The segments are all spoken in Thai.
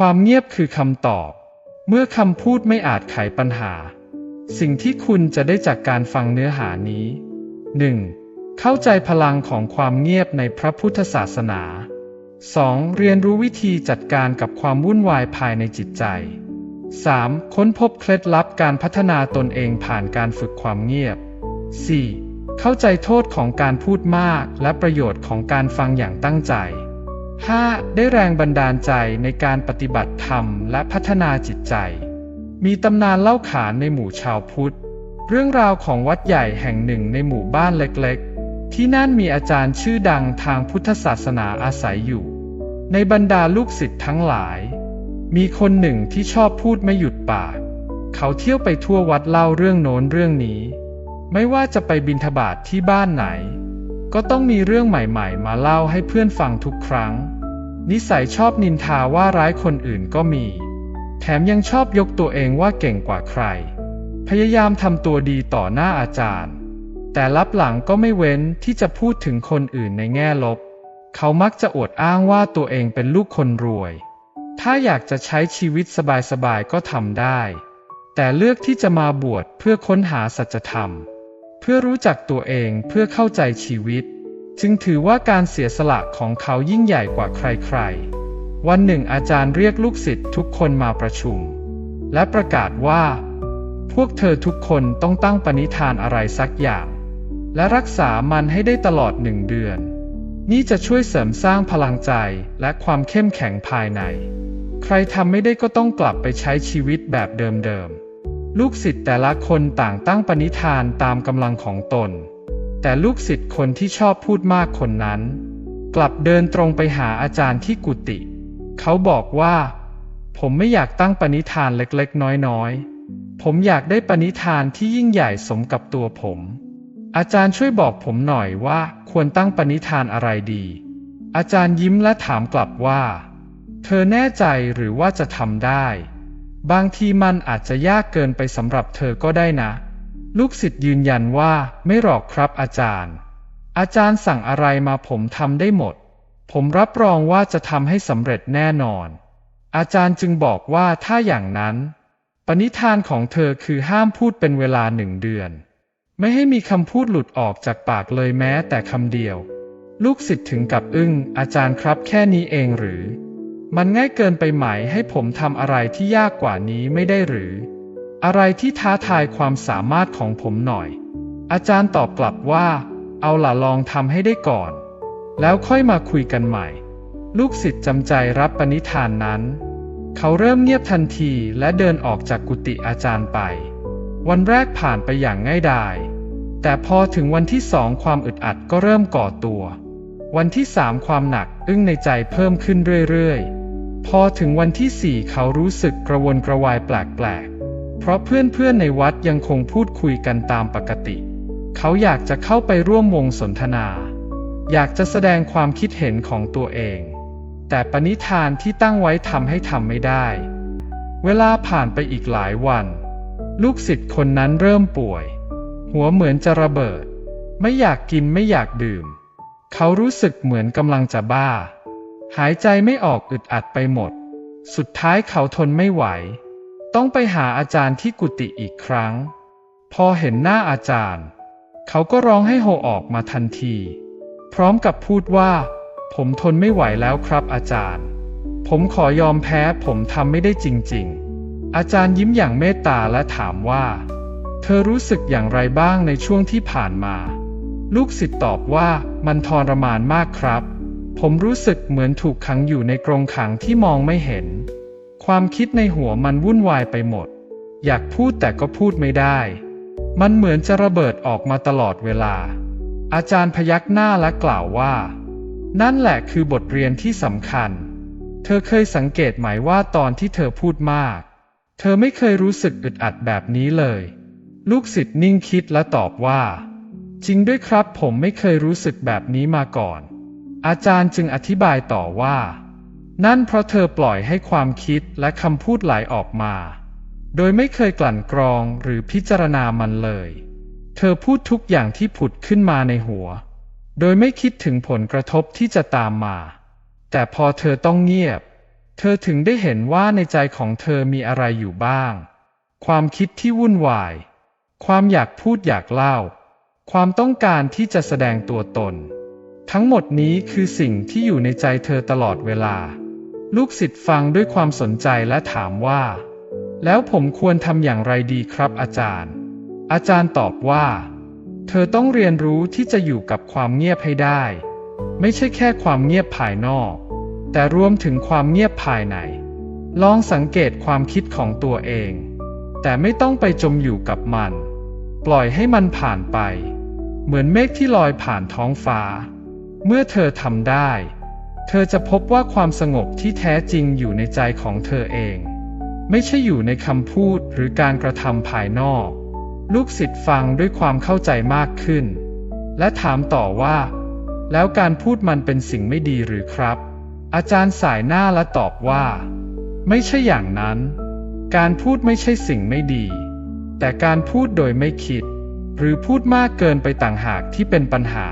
ความเงียบคือคำตอบ เมื่อคำพูดไม่อาจไขปัญหา สิ่งที่คุณจะได้จากการฟังเนื้อหานี้ 1. เข้าใจพลังของความเงียบในพระพุทธศาสนา 2. เรียนรู้วิธีจัดการกับความวุ่นวายภายในจิตใจ 3. ค้นพบเคล็ดลับการพัฒนาตนเองผ่านการฝึกความเงียบ 4. เข้าใจโทษของการพูดมากและประโยชน์ของการฟังอย่างตั้งใจ 5. ได้แรงบันดาลใจในการปฏิบัติธรรมและพัฒนาจิตใจ มีตำนานเล่าขานในหมู่ชาวพุทธ เรื่องราวของวัดใหญ่แห่งหนึ่งในหมู่บ้านเล็กๆ ที่นั่นมีอาจารย์ชื่อดังทางพุทธศาสนาอาศัยอยู่ ในบรรดาลูกศิษย์ทั้งหลาย มีคนหนึ่งที่ชอบพูดไม่หยุดปาก เขาเที่ยวไปทั่ววัดเล่าเรื่องโน้นเรื่องนี้ ไม่ว่าจะไปบินทบาทที่บ้านไหน ก็ต้องมีเรื่องใหม่ๆ มาเล่าให้เพื่อนฟังทุกครั้ง นิสัยชอบนินทาว่าร้ายคนอื่นก็มี แถมยังชอบยกตัวเองว่าเก่งกว่าใคร พยายามทำตัวดีต่อหน้าอาจารย์ แต่ลับหลังก็ไม่เว้นที่จะพูดถึงคนอื่นในแง่ลบ เขามักจะอวดอ้างว่าตัวเองเป็นลูกคนรวย ถ้าอยากจะใช้ชีวิตสบายๆก็ทำได้ แต่เลือกที่จะมาบวชเพื่อค้นหาสัจธรรม เพื่อรู้จักตัวเองเพื่อเข้าใจชีวิต จึงถือว่าการเสียสละของเขายิ่งใหญ่กว่าใครๆ วันหนึ่งอาจารย์เรียกลูกศิษย์ทุกคนมาประชุม และประกาศว่า พวกเธอทุกคนต้องตั้งปณิธานอะไรสักอย่าง และรักษามันให้ได้ตลอดหนึ่งเดือน นี่จะช่วยเสริมสร้างพลังใจและความเข้มแข็งภายใน ใครทำไม่ได้ก็ต้องกลับไปใช้ชีวิตแบบเดิมๆ ลูกศิษย์แต่ละคนต่างตั้งปณิธานตามกำลังของตน แต่ลูกศิษย์คนที่ชอบพูดมากคนนั้น กลับเดินตรงไปหาอาจารย์ที่กุฏิเขาบอกว่า ผมไม่อยากตั้งปณิธานเล็กๆ น้อยๆ ผมอยากได้ปณิธานที่ยิ่งใหญ่สมกับตัวผม อาจารย์ช่วยบอกผมหน่อยว่าควรตั้งปณิธานอะไรดี อาจารย์ยิ้มและถามกลับว่า เธอแน่ใจหรือว่าจะทำได้ บางทีมันอาจจะยากเกินไปสำหรับเธอก็ได้นะ ลูกศิษย์ยืนยันว่าไม่หรอกครับอาจารย์ อาจารย์สั่งอะไรมาผมทำได้หมด ผมรับรองว่าจะทำให้สำเร็จแน่นอน อาจารย์จึงบอกว่าถ้าอย่างนั้น ปณิธานของเธอคือห้ามพูดเป็นเวลาหนึ่งเดือน ไม่ให้มีคำพูดหลุดออกจากปากเลยแม้แต่คำเดียว ลูกศิษย์ถึงกับอึ้งอาจารย์ครับแค่นี้เองหรือ มันง่ายเกินไปไหมให้ผมทำอะไรที่ยากกว่านี้ไม่ได้หรือ อะไรที่ท้าทายความสามารถของผมหน่อย อาจารย์ตอบกลับว่า เอาล่ะลองทำให้ได้ก่อน แล้วค่อยมาคุยกันใหม่ ลูกศิษย์จำใจรับปณิธานนั้น เขาเริ่มเงียบทันทีและเดินออกจากกุฏิอาจารย์ไป วันแรกผ่านไปอย่างง่ายดาย แต่พอถึงวันที่สองความอึดอัดก็เริ่มก่อตัว วันที่สามความหนักอึ้งในใจเพิ่มขึ้นเรื่อยๆ พอถึงวันที่สี่เขารู้สึกกระวนกระวายแปลกๆ เพราะเพื่อนๆในวัดยังคงพูดคุยกันตามปกติ เขาอยากจะเข้าไปร่วมวงสนทนา อยากจะแสดงความคิดเห็นของตัวเอง แต่ปณิธานที่ตั้งไว้ทำให้ทำไม่ได้ เวลาผ่านไปอีกหลายวัน ลูกศิษย์คนนั้นเริ่มป่วย หัวเหมือนจะระเบิด ไม่อยากกินไม่อยากดื่ม เขารู้สึกเหมือนกำลังจะบ้า หายใจไม่ออกอึดอัดไปหมด สุดท้ายเขาทนไม่ไหว ต้องไปหาอาจารย์ที่กุฏิอีกครั้ง พอเห็นหน้าอาจารย์ เขาก็ร้องให้โฮออกมาทันที พร้อมกับพูดว่า ผมทนไม่ไหวแล้วครับอาจารย์ ผมขอยอมแพ้ผมทำไม่ได้จริง ๆ อาจารย์ยิ้มอย่างเมตตาและถามว่า เธอรู้สึกอย่างไรบ้างในช่วงที่ผ่านมา ลูกศิษย์ตอบว่ามันทรมานมากครับ ผมรู้สึกเหมือนถูกขังอยู่ในกรงขังที่มองไม่เห็น ความคิดในหัวมันวุ่นวายไปหมด อยากพูดแต่ก็พูดไม่ได้ มันเหมือนจะระเบิดออกมาตลอดเวลา อาจารย์พยักหน้าและกล่าวว่า นั่นแหละคือบทเรียนที่สำคัญ เธอเคยสังเกตไหมว่าตอนที่เธอพูดมาก เธอไม่เคยรู้สึกอึดอัดแบบนี้เลย ลูกศิษย์นิ่งคิดและตอบว่า จริงด้วยครับผมไม่เคยรู้สึกแบบนี้มาก่อน อาจารย์จึงอธิบายต่อว่า นั่นเพราะเธอปล่อยให้ความคิดและคำพูดไหลออกมา โดยไม่เคยกลั่นกรองหรือพิจารณามันเลย เธอพูดทุกอย่างที่ผุดขึ้นมาในหัว โดยไม่คิดถึงผลกระทบที่จะตามมา แต่พอเธอต้องเงียบ เธอถึงได้เห็นว่าในใจของเธอมีอะไรอยู่บ้าง ความคิดที่วุ่นวาย ความอยากพูดอยากเล่า ความต้องการที่จะแสดงตัวตน ทั้งหมดนี้คือสิ่งที่อยู่ในใจเธอตลอดเวลา ลูกศิษย์ฟังด้วยความสนใจและถามว่า แล้วผมควรทำอย่างไรดีครับอาจารย์ อาจารย์ตอบว่า เธอต้องเรียนรู้ที่จะอยู่กับความเงียบให้ได้ ไม่ใช่แค่ความเงียบภายนอก แต่รวมถึงความเงียบภายใน ลองสังเกตความคิดของตัวเอง แต่ไม่ต้องไปจมอยู่กับมัน ปล่อยให้มันผ่านไป เหมือนเมฆที่ลอยผ่านท้องฟ้า เมื่อเธอทำได้ เธอจะพบว่าความสงบที่แท้จริงอยู่ในใจของเธอเอง ไม่ใช่อยู่ในคำพูดหรือการกระทำภายนอก ลูกศิษย์ฟังด้วยความเข้าใจมากขึ้น และถามต่อว่า แล้วการพูดมันเป็นสิ่งไม่ดีหรือครับ อาจารย์สายหน้าและตอบว่า ไม่ใช่อย่างนั้น การพูดไม่ใช่สิ่งไม่ดี แต่การพูดโดยไม่คิด หรือพูดมากเกินไปต่างหากที่เป็นปัญหา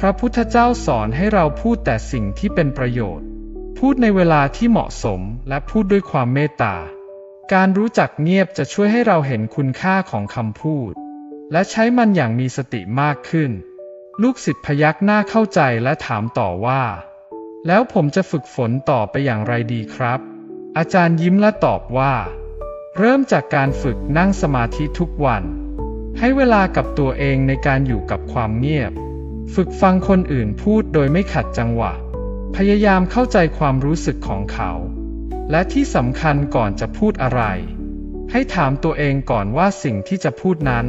พระพุทธเจ้าสอนให้เราพูดแต่สิ่งที่เป็นประโยชน์ พูดในเวลาที่เหมาะสมและพูดด้วยความเมตตา การรู้จักเงียบจะช่วยให้เราเห็นคุณค่าของคำพูด และใช้มันอย่างมีสติมากขึ้น ลูกศิษย์พยักหน้าเข้าใจและถามต่อว่า แล้วผมจะฝึกฝนต่อไปอย่างไรดีครับ อาจารย์ยิ้มและตอบว่า เริ่มจากการฝึกนั่งสมาธิทุกวัน ให้เวลากับตัวเองในการอยู่กับความเงียบ ฝึกฟังคนอื่นพูดโดยไม่ขัดจังหวะ พยายามเข้าใจความรู้สึกของเขา และที่สำคัญก่อนจะพูดอะไร ให้ถามตัวเองก่อนว่าสิ่งที่จะพูดนั้น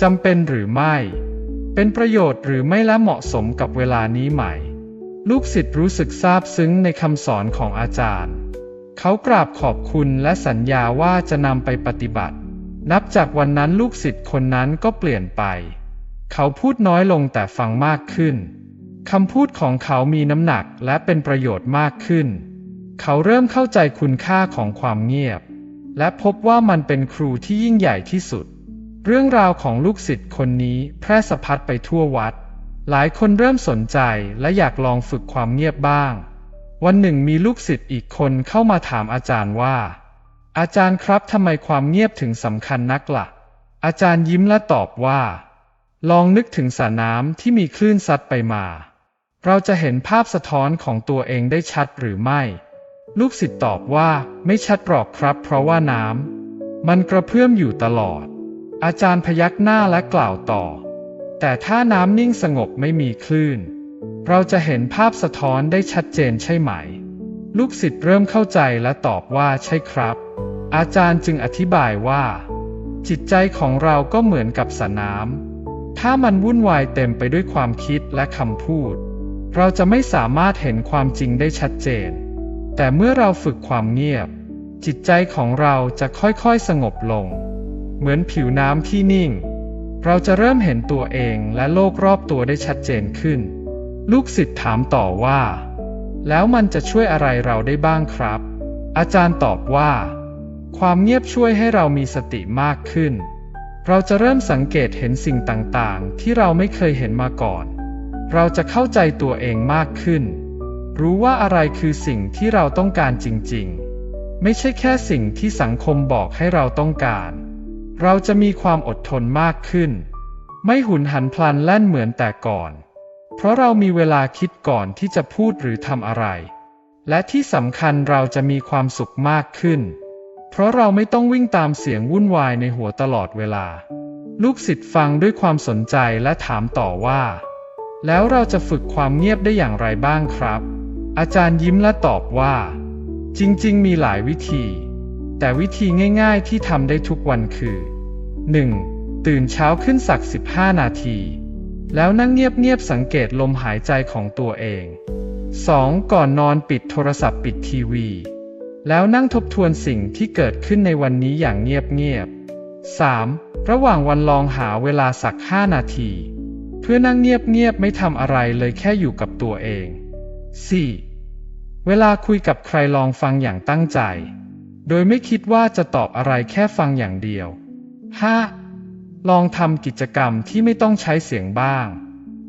จำเป็นหรือไม่ เป็นประโยชน์หรือไม่และเหมาะสมกับเวลานี้ไหม ลูกศิษย์รู้สึกซาบซึ้งในคำสอนของอาจารย์ เขากราบขอบคุณและสัญญาว่าจะนำไปปฏิบัติ นับจากวันนั้นลูกศิษย์คนนั้นก็เปลี่ยนไป เขาพูดน้อยลงแต่ฟังมากขึ้น คำพูดของเขามีน้ำหนักและเป็นประโยชน์มากขึ้น เขาเริ่มเข้าใจคุณค่าของความเงียบ และพบว่ามันเป็นครูที่ยิ่งใหญ่ที่สุด เรื่องราวของลูกศิษย์คนนี้แพร่สะพัดไปทั่ววัด หลายคนเริ่มสนใจและอยากลองฝึกความเงียบบ้าง วันหนึ่งมีลูกศิษย์อีกคนเข้ามาถามอาจารย์ว่า อาจารย์ครับทำไมความเงียบถึงสำคัญนักละ่ะ อาจารย์ยิ้มและตอบว่า ลองนึกถึงสระน้ำที่มีคลื่นซัดไปมา เราจะเห็นภาพสะท้อนของตัวเองได้ชัดหรือไม่ ลูกศิษย์ตอบว่าไม่ชัดหรอกครับ เพราะว่าน้ำมันกระเพื่อมอยู่ตลอด อาจารย์พยักหน้าและกล่าวต่อ แต่ถ้าน้ำนิ่งสงบไม่มีคลื่น เราจะเห็นภาพสะท้อนได้ชัดเจนใช่ไหม ลูกศิษย์เริ่มเข้าใจและตอบว่าใช่ครับ อาจารย์จึงอธิบายว่า จิตใจของเราก็เหมือนกับสระน้ำ ถ้ามันวุ่นวายเต็มไปด้วยความคิดและคำพูด เราจะไม่สามารถเห็นความจริงได้ชัดเจน แต่เมื่อเราฝึกความเงียบ จิตใจของเราจะค่อยๆสงบลง เหมือนผิวน้ำที่นิ่ง เราจะเริ่มเห็นตัวเองและโลกรอบตัวได้ชัดเจนขึ้น ลูกศิษย์ถามต่อว่า แล้วมันจะช่วยอะไรเราได้บ้างครับ อาจารย์ตอบว่า ความเงียบช่วยให้เรามีสติมากขึ้น เราจะเริ่มสังเกตเห็นสิ่งต่างๆ ที่เราไม่เคยเห็นมาก่อน เราจะเข้าใจตัวเองมากขึ้น รู้ว่าอะไรคือสิ่งที่เราต้องการจริงๆ ไม่ใช่แค่สิ่งที่สังคมบอกให้เราต้องการ เราจะมีความอดทนมากขึ้น ไม่หุนหันพลันแล่นเหมือนแต่ก่อน เพราะเรามีเวลาคิดก่อนที่จะพูดหรือทำอะไร และที่สำคัญเราจะมีความสุขมากขึ้น เพราะเราไม่ต้องวิ่งตามเสียงวุ่นวายในหัวตลอดเวลา ลูกศิษย์ฟังด้วยความสนใจและถามต่อว่า แล้วเราจะฝึกความเงียบได้อย่างไรบ้างครับ อาจารย์ยิ้มและตอบว่า จริงๆ มีหลายวิธี แต่วิธีง่ายๆ ที่ทำได้ทุกวันคือ 1. ตื่นเช้าขึ้นสัก 15 นาที แล้วนั่งเงียบๆสังเกตลมหายใจของตัวเอง 2. ก่อนนอนปิดโทรศัพท์ปิดทีวี แล้วนั่งทบทวนสิ่งที่เกิดขึ้นในวันนี้อย่างเงียบๆ 3. ระหว่างวันลองหาเวลาสัก 5 นาที เพื่อนั่งเงียบๆ ไม่ทำอะไรเลยแค่อยู่กับตัวเอง 4. เวลาคุยกับใครลองฟังอย่างตั้งใจ โดยไม่คิดว่าจะตอบอะไรแค่ฟังอย่างเดียว 5. ลองทำกิจกรรมที่ไม่ต้องใช้เสียงบ้าง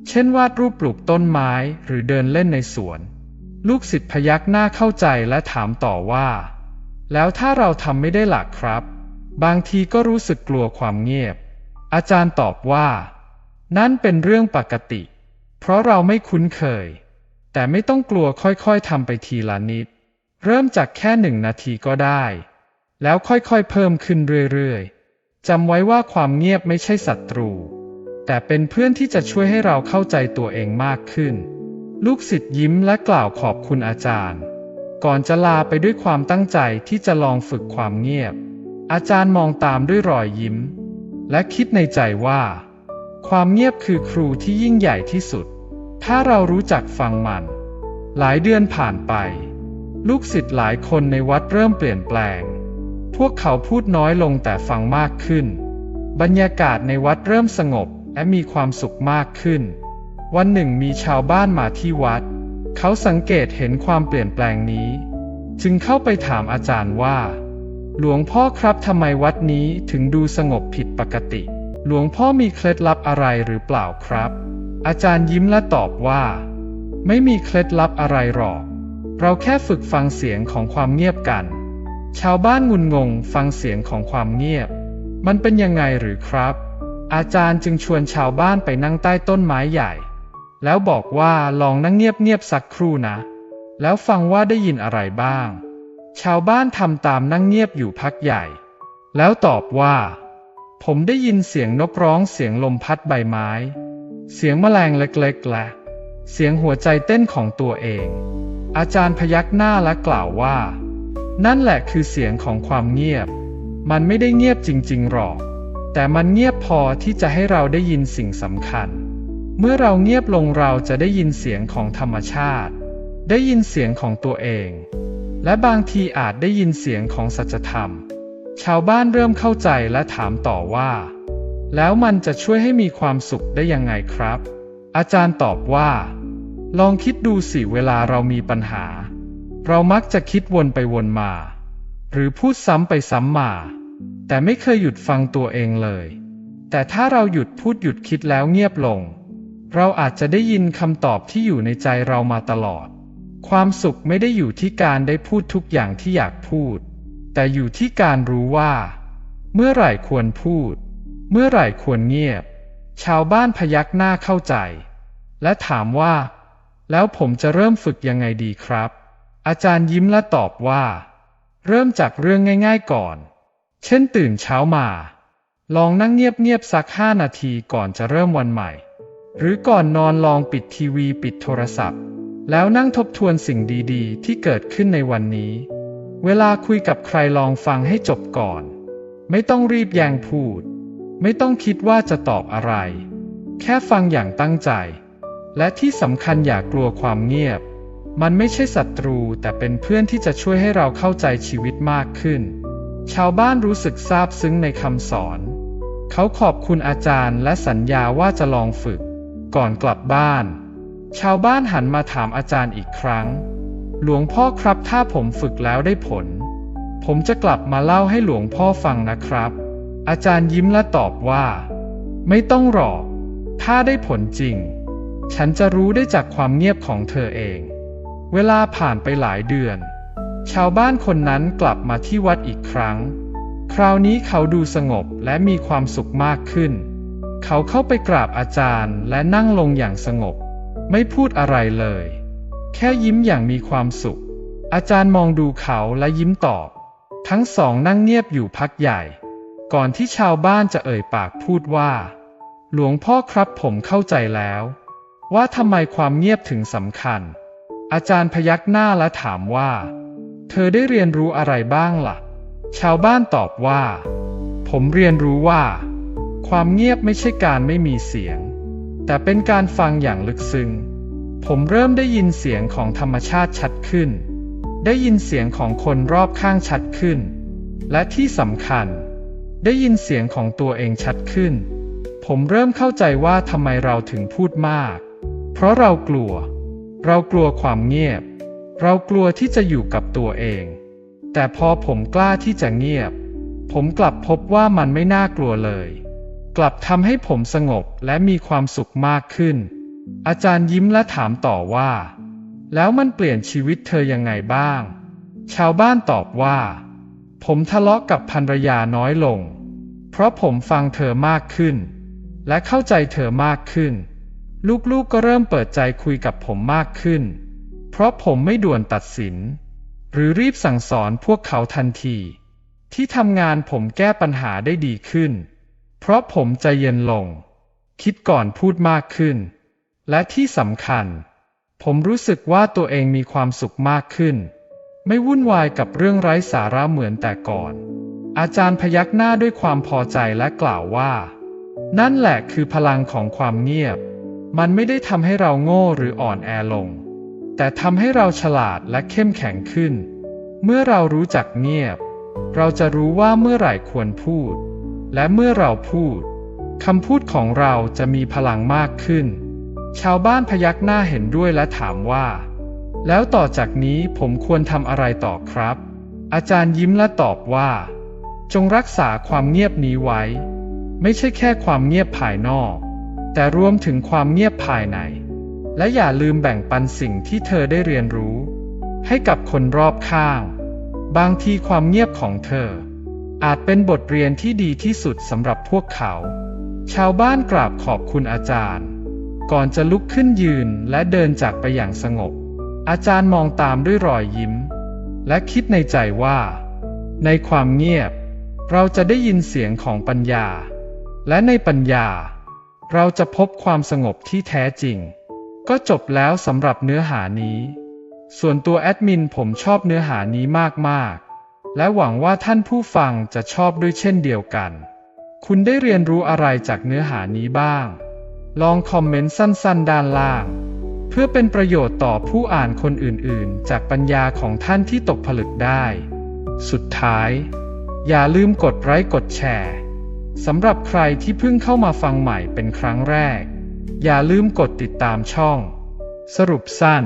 เช่นวาดรูปปลูกต้นไม้หรือเดินเล่นในสวน ลูกศิษย์พยักหน้าเข้าใจและถามต่อว่า แล้วถ้าเราทำไม่ได้หลักครับ บางทีก็รู้สึกกลัวความเงียบ อาจารย์ตอบว่า นั่นเป็นเรื่องปกติ เพราะเราไม่คุ้นเคย แต่ไม่ต้องกลัวค่อยๆทำไปทีละนิด เริ่มจากแค่หนึ่งนาทีก็ได้ แล้วค่อยๆเพิ่มขึ้นเรื่อยๆจำไว้ว่าความเงียบไม่ใช่ศัตรู แต่เป็นเพื่อนที่จะช่วยให้เราเข้าใจตัวเองมากขึ้น ลูกศิษย์ยิ้มและกล่าวขอบคุณอาจารย์ ก่อนจะลาไปด้วยความตั้งใจที่จะลองฝึกความเงียบ อาจารย์มองตามด้วยรอยยิ้ม และคิดในใจว่า ความเงียบคือครูที่ยิ่งใหญ่ที่สุด ถ้าเรารู้จักฟังมัน หลายเดือนผ่านไป ลูกศิษย์หลายคนในวัดเริ่มเปลี่ยนแปลง พวกเขาพูดน้อยลงแต่ฟังมากขึ้น บรรยากาศในวัดเริ่มสงบและมีความสุขมากขึ้น วันหนึ่งมีชาวบ้านมาที่วัด เขาสังเกตเห็นความเปลี่ยนแปลงนี้ จึงเข้าไปถามอาจารย์ว่า หลวงพ่อครับทำไมวัดนี้ถึงดูสงบผิดปกติ หลวงพ่อมีเคล็ดลับอะไรหรือเปล่าครับ อาจารย์ยิ้มและตอบว่า ไม่มีเคล็ดลับอะไรหรอก เราแค่ฝึกฟังเสียงของความเงียบกัน ชาวบ้านงุนงงฟังเสียงของความเงียบ มันเป็นยังไงหรือครับ อาจารย์จึงชวนชาวบ้านไปนั่งใต้ต้นไม้ใหญ่ แล้วบอกว่าลองนั่งเงียบๆสักครู่นะ แล้วฟังว่าได้ยินอะไรบ้าง ชาวบ้านทำตามนั่งเงียบอยู่พักใหญ่ แล้วตอบว่า ผมได้ยินเสียงนกร้องเสียงลมพัดใบไม้ เสียงแมลงเล็กๆและเสียงหัวใจเต้นของตัวเอง อาจารย์พยักหน้าและกล่าวว่า นั่นแหละคือเสียงของความเงียบ มันไม่ได้เงียบจริงๆหรอก แต่มันเงียบพอที่จะให้เราได้ยินสิ่งสำคัญ เมื่อเราเงียบลงเราจะได้ยินเสียงของธรรมชาติ ได้ยินเสียงของตัวเอง และบางทีอาจได้ยินเสียงของสัจธรรม ชาวบ้านเริ่มเข้าใจและถามต่อว่า แล้วมันจะช่วยให้มีความสุขได้ยังไงครับ อาจารย์ตอบว่า ลองคิดดูสิเวลาเรามีปัญหา เรามักจะคิดวนไปวนมา หรือพูดซ้ำไปซ้ำมา แต่ไม่เคยหยุดฟังตัวเองเลย แต่ถ้าเราหยุดพูดหยุดคิดแล้วเงียบลง เราอาจจะได้ยินคำตอบที่อยู่ในใจเรามาตลอด ความสุขไม่ได้อยู่ที่การได้พูดทุกอย่างที่อยากพูด แต่อยู่ที่การรู้ว่า เมื่อไหร่ควรพูด เมื่อไหร่ควรเงียบ ชาวบ้านพยักหน้าเข้าใจ และถามว่า แล้วผมจะเริ่มฝึกยังไงดีครับ อาจารย์ยิ้มและตอบว่า เริ่มจากเรื่องง่ายๆก่อน เช่นตื่นเช้ามา ลองนั่งเงียบๆสักห้านาทีก่อนจะเริ่มวันใหม่ หรือก่อนนอนลองปิดทีวีปิดโทรศัพท์ แล้วนั่งทบทวนสิ่งดีๆ ที่เกิดขึ้นในวันนี้ เวลาคุยกับใครลองฟังให้จบก่อน ไม่ต้องรีบแยงพูด ไม่ต้องคิดว่าจะตอบอะไร แค่ฟังอย่างตั้งใจ และที่สำคัญอย่ากลัวความเงียบ มันไม่ใช่ศัตรูแต่เป็นเพื่อนที่จะช่วยให้เราเข้าใจชีวิตมากขึ้น ชาวบ้านรู้สึกซาบซึ้งในคำสอน เขาขอบคุณอาจารย์และสัญญาว่าจะลองฝึก ก่อนกลับบ้าน ชาวบ้านหันมาถามอาจารย์อีกครั้ง หลวงพ่อครับถ้าผมฝึกแล้วได้ผล ผมจะกลับมาเล่าให้หลวงพ่อฟังนะครับ อาจารย์ยิ้มและตอบว่า ไม่ต้องหรอก ถ้าได้ผลจริง ฉันจะรู้ได้จากความเงียบของเธอเอง เวลาผ่านไปหลายเดือน ชาวบ้านคนนั้นกลับมาที่วัดอีกครั้ง คราวนี้เขาดูสงบและมีความสุขมากขึ้น เขาเข้าไปกราบอาจารย์และนั่งลงอย่างสงบ ไม่พูดอะไรเลย แค่ยิ้มอย่างมีความสุข อาจารย์มองดูเขาและยิ้มตอบ ทั้งสองนั่งเงียบอยู่พักใหญ่ ก่อนที่ชาวบ้านจะเอ่ยปากพูดว่า หลวงพ่อครับผมเข้าใจแล้ว ว่าทำไมความเงียบถึงสำคัญ อาจารย์พยักหน้าและถามว่า เธอได้เรียนรู้อะไรบ้างล่ะ ชาวบ้านตอบว่า ผมเรียนรู้ว่า ความเงียบไม่ใช่การไม่มีเสียง แต่เป็นการฟังอย่างลึกซึ้ง ผมเริ่มได้ยินเสียงของธรรมชาติชัดขึ้น ได้ยินเสียงของคนรอบข้างชัดขึ้น และที่สำคัญ ได้ยินเสียงของตัวเองชัดขึ้น ผมเริ่มเข้าใจว่าทำไมเราถึงพูดมาก เพราะเรากลัว เรากลัวความเงียบ เรากลัวที่จะอยู่กับตัวเอง แต่พอผมกล้าที่จะเงียบ ผมกลับพบว่ามันไม่น่ากลัวเลย กลับทำให้ผมสงบและมีความสุขมากขึ้น อาจารย์ยิ้มและถามต่อว่า แล้วมันเปลี่ยนชีวิตเธอยังไงบ้าง ชาวบ้านตอบว่า ผมทะเลาะกับภรรยาน้อยลง เพราะผมฟังเธอมากขึ้น และเข้าใจเธอมากขึ้น ลูกๆก็เริ่มเปิดใจคุยกับผมมากขึ้น เพราะผมไม่ด่วนตัดสิน หรือรีบสั่งสอนพวกเขาทันที ที่ทำงานผมแก้ปัญหาได้ดีขึ้น เพราะผมใจเย็นลง คิดก่อนพูดมากขึ้น และที่สำคัญ ผมรู้สึกว่าตัวเองมีความสุขมากขึ้น ไม่วุ่นวายกับเรื่องไร้สาระเหมือนแต่ก่อน อาจารย์พยักหน้าด้วยความพอใจและกล่าวว่า นั่นแหละคือพลังของความเงียบ มันไม่ได้ทำให้เราโง่หรืออ่อนแอลง แต่ทำให้เราฉลาดและเข้มแข็งขึ้น เมื่อเรารู้จักเงียบ เราจะรู้ว่าเมื่อไหร่ควรพูด และเมื่อเราพูดคำพูดของเราจะมีพลังมากขึ้น ชาวบ้านพยักหน้าเห็นด้วยและถามว่า แล้วต่อจากนี้ผมควรทำอะไรต่อครับ อาจารย์ยิ้มและตอบว่า จงรักษาความเงียบนี้ไว้ ไม่ใช่แค่ความเงียบภายนอก แต่รวมถึงความเงียบภายใน และอย่าลืมแบ่งปันสิ่งที่เธอได้เรียนรู้ ให้กับคนรอบข้าง บางทีความเงียบของเธอ อาจเป็นบทเรียนที่ดีที่สุดสำหรับพวกเขา ชาวบ้านกราบขอบคุณอาจารย์ ก่อนจะลุกขึ้นยืนและเดินจากไปอย่างสงบ อาจารย์มองตามด้วยรอยยิ้ม และคิดในใจว่า ในความเงียบ เราจะได้ยินเสียงของปัญญา และในปัญญา เราจะพบความสงบที่แท้จริง ก็จบแล้วสำหรับเนื้อหานี้ ส่วนตัวแอดมินผมชอบเนื้อหานี้มากๆ และหวังว่าท่านผู้ฟังจะชอบด้วยเช่นเดียวกัน คุณได้เรียนรู้อะไรจากเนื้อหานี้บ้าง ลองคอมเมนต์สั้นๆ ด้านล่าง เพื่อเป็นประโยชน์ต่อผู้อ่านคนอื่นๆ จากปัญญาของท่านที่ตกผลึกได้ สุดท้าย อย่าลืมกดไลค์กดแชร์สำหรับใครที่เพิ่งเข้ามาฟังใหม่เป็นครั้งแรก อย่าลืมกดติดตามช่อง สรุปสั้น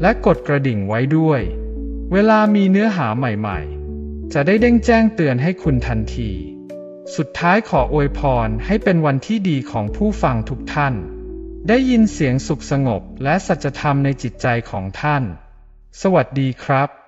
และกดกระดิ่งไว้ด้วย เวลามีเนื้อหาใหม่ ๆ จะได้เด้งแจ้งเตือนให้คุณทันที สุดท้ายขออวยพรให้เป็นวันที่ดีของผู้ฟังทุกท่าน ได้ยินเสียงสุขสงบและสัจธรรมในจิตใจของท่าน สวัสดีครับ